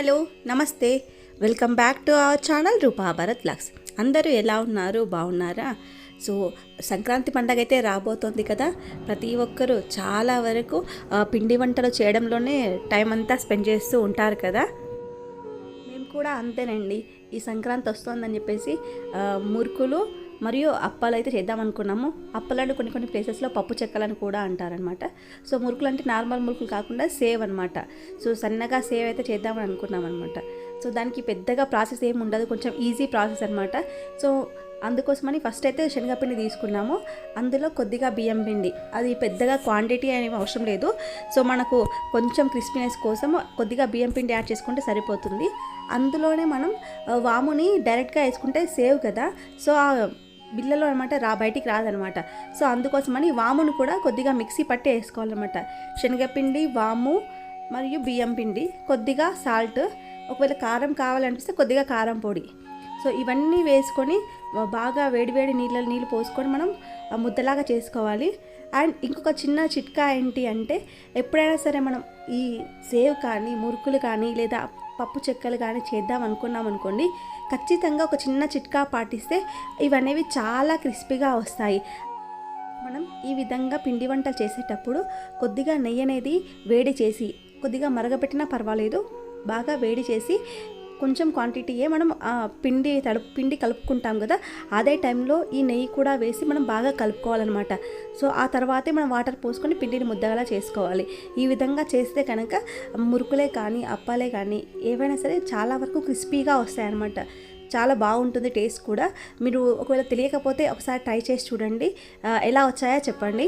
Hello నమస్తే. Welcome back to our channel Rupa Bharat Lux. అందరూ ఎలా ఉన్నారు? బాగున్నారా? సో సంక్రాంతి పండగ అయితే రాబోతోంది కదా. ప్రతి ఒక్కరూ చాలా వరకు పిండి వంటలు చేయడంలోనే టైం అంతా స్పెండ్ చేస్తూ ఉంటారు కదా. మేము కూడా అంతేనండి. ఈ సంక్రాంతి వస్తుందని చెప్పేసి మురుకులు మరియు అప్పాలు అయితే చేద్దాం అనుకున్నాము అప్పాలంటే కొన్ని కొన్ని ప్లేసెస్లో పప్పు చెక్కలని కూడా అంటారనమాట సో మురుకులు అంటే నార్మల్ మురుకులు కాకుండా సేవ్ అనమాట సో సన్నగా సేవ్ అయితే చేద్దామని అనుకున్నాం అనమాట సో దానికి పెద్దగా ప్రాసెస్ ఏమి ఉండదు. కొంచెం ఈజీ ప్రాసెస్ అనమాట సో అందుకోసమని ఫస్ట్ అయితే శనగపిండి తీసుకున్నాము. అందులో కొద్దిగా బియ్యం పిండి. అది పెద్దగా క్వాంటిటీ అనేవి అవసరం లేదు. సో మనకు కొంచెం క్రిస్పీనెస్ కోసం కొద్దిగా బియ్యం పిండి యాడ్ చేసుకుంటే సరిపోతుంది. అందులోనే మనం వాముని డైరెక్ట్గా వేసుకుంటే సేవ్ కదా. సో ఆ బిల్లలో అనమాట రా బయటికి రాదనమాట సో అందుకోసమని వామును కూడా కొద్దిగా మిక్సీ పట్టి వేసుకోవాలన్నమాట. శనగపిండి వాము మరియు బియ్యం పిండి కొద్దిగా సాల్ట్ ఒకవేళ కారం కావాలనిపిస్తే కొద్దిగా కారం పొడి. సో ఇవన్నీ వేసుకొని బాగా వేడివేడి నీళ్ళ నీళ్ళు పోసుకొని మనం ముద్దలాగా చేసుకోవాలి. అండ్ ఇంకొక చిన్న చిట్కా ఏంటి అంటే ఎప్పుడైనా సరే మనం ఈ సేవ్ కానీ మురుకులు కానీ లేదా పప్పు చెక్కలు కానీ చేద్దాం అనుకున్నాం అనుకోండి ఖచ్చితంగా ఒక చిన్న చిట్కా పాటిస్తే ఇవనేవి చాలా క్రిస్పీగా వస్తాయి. మనం ఈ విధంగా పిండి వంటలు చేసేటప్పుడు కొద్దిగా నెయ్యి అనేది వేడి చేసి కొద్దిగా మరగపెట్టినా పర్వాలేదు బాగా వేడి చేసి కొంచెం క్వాంటిటీయే మనం పిండి తడుపు పిండి కలుపుకుంటాం కదా అదే టైంలో ఈ నెయ్యి కూడా వేసి మనం బాగా కలుపుకోవాలన్నమాట. సో ఆ తర్వాతే మనం వాటర్ పోసుకొని పిండిని ముద్దగలా చేసుకోవాలి. ఈ విధంగా చేస్తే కనుక మురుకులే కానీ అప్పాలే కానీ ఏవైనా సరే చాలా వరకు క్రిస్పీగా వస్తాయన్నమాట. చాలా బాగుంటుంది టేస్ట్ కూడా. మీరు ఒకవేళ తెలియకపోతే ఒకసారి ట్రై చేసి చూడండి. ఎలా వచ్చాయో చెప్పండి.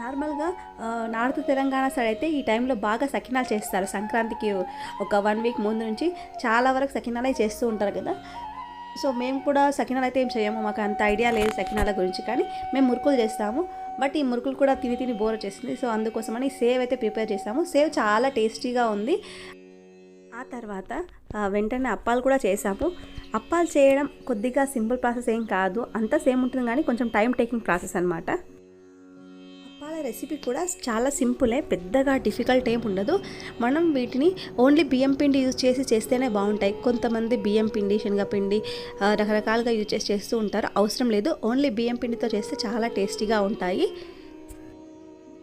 నార్మల్గా నార్త్ తెలంగాణ సైడ్ అయితే ఈ టైంలో బాగా సకినాలు చేస్తారు. సంక్రాంతికి ఒక వన్ వీక్ ముందు నుంచి చాలా వరకు సకినాలే చేస్తూ ఉంటారు కదా. సో మేము కూడా సకినాలు అయితే ఏం చేయము. మాకు అంత ఐడియా లేదు సకినాల గురించి. కానీ మేము మురుకులు చేస్తాము. బట్ ఈ మురుకులు కూడా తిని తిని బోర్ వచ్చేసింది. సో అందుకోసమని సేవ్ అయితే ప్రిపేర్ చేస్తాము సేవ్ చాలా టేస్టీగా ఉంది. ఆ తర్వాత వెంటనే అప్పాలు కూడా చేసాము అప్పాలు చేయడం కొద్దిగా సింపుల్ ప్రాసెస్ ఏం కాదు. అంత సేమ్ ఉంటుంది కానీ కొంచెం టైం టేకింగ్ ప్రాసెస్ అనమాట రెసిపీ కూడా చాలా సింపులే పెద్దగా డిఫికల్ట్ ఏం ఉండదు. మనం వీటిని ఓన్లీ బియ్యం పిండి యూజ్ చేసి చేస్తేనే బాగుంటాయి. కొంతమంది బియ్యం పిండి శనగపిండి రకరకాలుగా యూజ్ చేసి చేస్తూ ఉంటారు. అవసరం లేదు. ఓన్లీ బియ్యం పిండితో చేస్తే చాలా టేస్టీగా ఉంటాయి.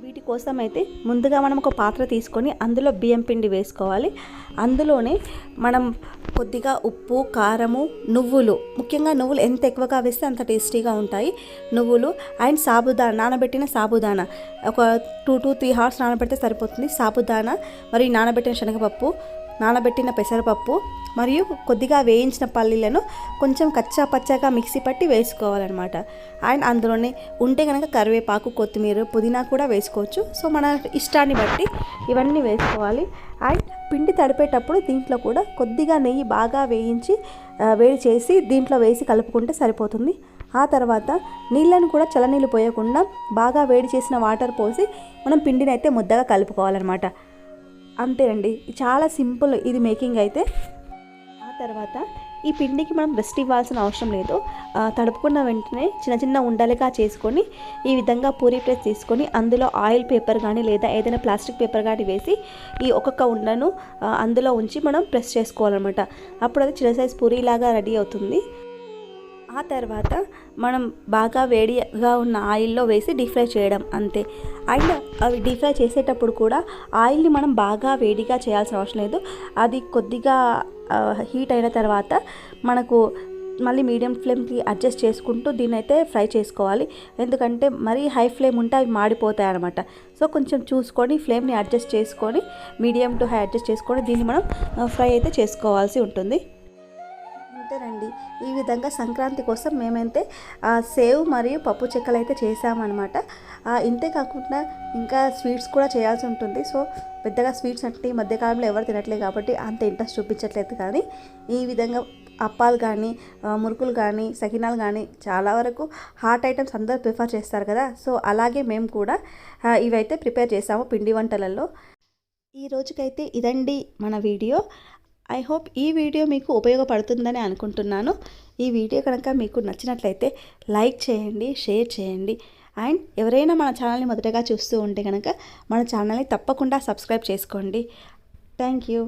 వీటి కోసం అయితే ముందుగా మనం ఒక పాత్ర తీసుకొని అందులో బియ్యం పిండి వేసుకోవాలి. అందులోనే మనం కొద్దిగా ఉప్పు కారము నువ్వులు ముఖ్యంగా నువ్వులు ఎంత ఎక్కువగా వేస్తే అంత టేస్టీగా ఉంటాయి. నువ్వులు అండ్ సాబుదానా నానబెట్టిన సాబుదానా. ఒక టూ టూ త్రీ హార్స్ నానబెడితే సరిపోతుంది సాబుదానా మరియు నానబెట్టిన శనగపప్పు నానబెట్టిన పెసరపప్పు మరియు కొద్దిగా వేయించిన పల్లీలను కొంచెం కచ్చా పచ్చగా మిక్సీ పట్టి వేసుకోవాలన్నమాట. అండ్ అందులోనే ఉంటే కనుక కరివేపాకు కొత్తిమీర పుదీనా కూడా వేసుకోవచ్చు. సో మన ఇష్టాన్ని బట్టి ఇవన్నీ వేసుకోవాలి. అండ్ పిండి తడిపేటప్పుడు దీంట్లో కూడా కొద్దిగా నెయ్యి బాగా వేయించి వేడి చేసి దీంట్లో వేసి కలుపుకుంటే సరిపోతుంది. ఆ తర్వాత నీళ్ళను కూడా చల్లనీళ్ళు పోయకుండా బాగా వేడి చేసిన వాటర్ పోసి మనం పిండిని అయితే ముద్దగా కలుపుకోవాలన్నమాట. అంతేనండి. చాలా సింపుల్ ఇది మేకింగ్ అయితే. ఆ తర్వాత ఈ పిండికి మనం రెస్ట్ ఇవ్వాల్సిన అవసరం లేదు. తడుపుకున్న వెంటనే చిన్న చిన్న ఉండలుగా చేసుకొని ఈ విధంగా పూరి ప్రెస్ తీసుకొని అందులో ఆయిల్ పేపర్ కానీ లేదా ఏదైనా ప్లాస్టిక్ పేపర్ కానీ వేసి ఈ ఒక్కొక్క ఉండను అందులో ఉంచి మనం ప్రెస్ చేసుకోవాలన్నమాట. అప్పుడు అది చిన్న సైజ్ పూరిలాగా రెడీ అవుతుంది. ఆ తర్వాత మనం బాగా వేడిగా ఉన్న ఆయిల్లో వేసి డీప్ ఫ్రై చేయడం అంతే. అండ్ అవి డీప్ ఫ్రై చేసేటప్పుడు కూడా ఆయిల్ని మనం బాగా వేడిగా చేయాల్సిన అవసరం లేదు. అది కొద్దిగా హీట్ అయిన తర్వాత మనకు మళ్ళీ మీడియం ఫ్లేమ్కి అడ్జస్ట్ చేసుకుంటూ దీన్ని అయితే ఫ్రై చేసుకోవాలి. ఎందుకంటే మరీ హై ఫ్లేమ్ ఉంటే అవి మాడిపోతాయి అనమాట సో కొంచెం చూసుకొని ఫ్లేమ్ని అడ్జస్ట్ చేసుకొని మీడియం టు హై అడ్జస్ట్ చేసుకొని దీన్ని మనం ఫ్రై అయితే చేసుకోవాల్సి ఉంటుంది. ఈ విధంగా సంక్రాంతి కోసం మేమైతే సేవ్ మరియు పప్పు చెక్కలు అయితే చేసామన్నమాట ఇంతే కాకుండా ఇంకా స్వీట్స్ కూడా చేయాల్సి ఉంటుంది. సో పెద్దగా స్వీట్స్ అంటే ఈ మధ్యకాలంలో ఎవరు తినట్లేదు కాబట్టి అంత ఇంట్రెస్ట్ చూపించట్లేదు కానీ ఈ విధంగా అప్పాలు కానీ మురుకులు కానీ సకినాలు కానీ చాలా వరకు హాట్ ఐటమ్స్ అందరూ ప్రిఫర్ చేస్తారు కదా. సో అలాగే మేము కూడా ఇవైతే ప్రిపేర్ చేసాము పిండి వంటలలో. ఈ రోజుకైతే ఇదండి మన వీడియో. ఐ హోప్ ఈ వీడియో మీకు ఉపయోగపడుతుందని అనుకుంటున్నాను. ఈ వీడియో కనుక మీకు నచ్చినట్లయితే లైక్ చేయండి షేర్ చేయండి. అండ్ ఎవరైనా మన ఛానల్ని మొదటగా చూస్తూ ఉంటే కనుక మన ఛానల్ని తప్పకుండా సబ్స్క్రైబ్ చేసుకోండి. Thank you